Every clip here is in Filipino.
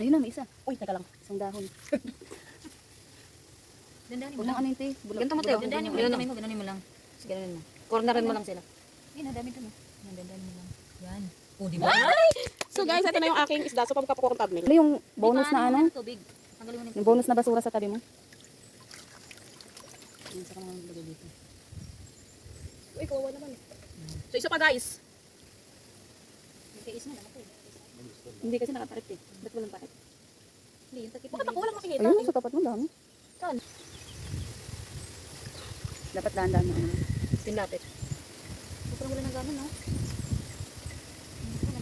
Ayun na, may isa. Uy, teka lang. Isang dahon. Dandanin mo lang. lang ano yun, te. Bulak- Ganito mo, Teo. Dandanin mo Ganun lang. lang. Gananin mo, mo lang. Sige, ganun mo. Cornerin mo lang sila. Ayun, ang dami dun. oh. Yan, dandanin mo lang. Yan. O, di ba? So guys, ito na yung aking isda. So pagkapukurong thumbnail. Ano yung bonus na ano? mo ng Tubig. Tanggalin mo ng Yung bonus na basura sa tabi mo? Yung saka naman lagay dito. Uy, kawawa naman. So isa pa guys. Tiis mo, naman to eh. Hindi kasi nakaparit eh. Ba't walang parit? Hindi, yung takip Bakit ako walang makikita? Ayun, sa tapat mo dami. Saan? Dapat dahan-dahan mo. Pinlapit. Sobrang wala ng gano'n, no?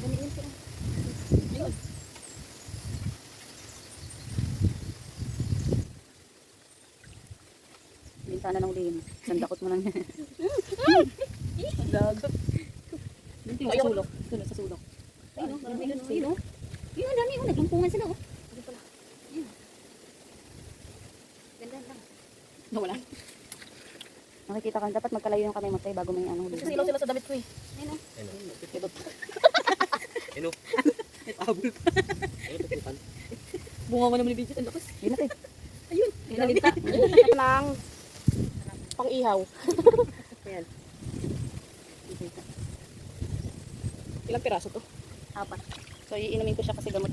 Yun sila. Ayun. Bintana ng ulihin. Sandakot mo lang. Lag. Dito yung sa sulok. Doon sa sulok. Ayun, oh, dun, oh. Ayun, oh. Yun, oh. Naglumpungan sila, oh. Ayun pala. Ganda lang. Nawala. Makikita ka, dapat magkalayo yung kamay mo tayo bago may ano Kasi ilaw sila sa damit ko eh. Ayun, oh. Ano? Abul pa. Ano tutukan? Bunga mo naman ni Bridget. Lakas. Yun na. Ayun. Nalinta. Ito ng pang-ihaw. Ayan. Ilang piraso to? Apat. So, iinumin ko siya kasi gamot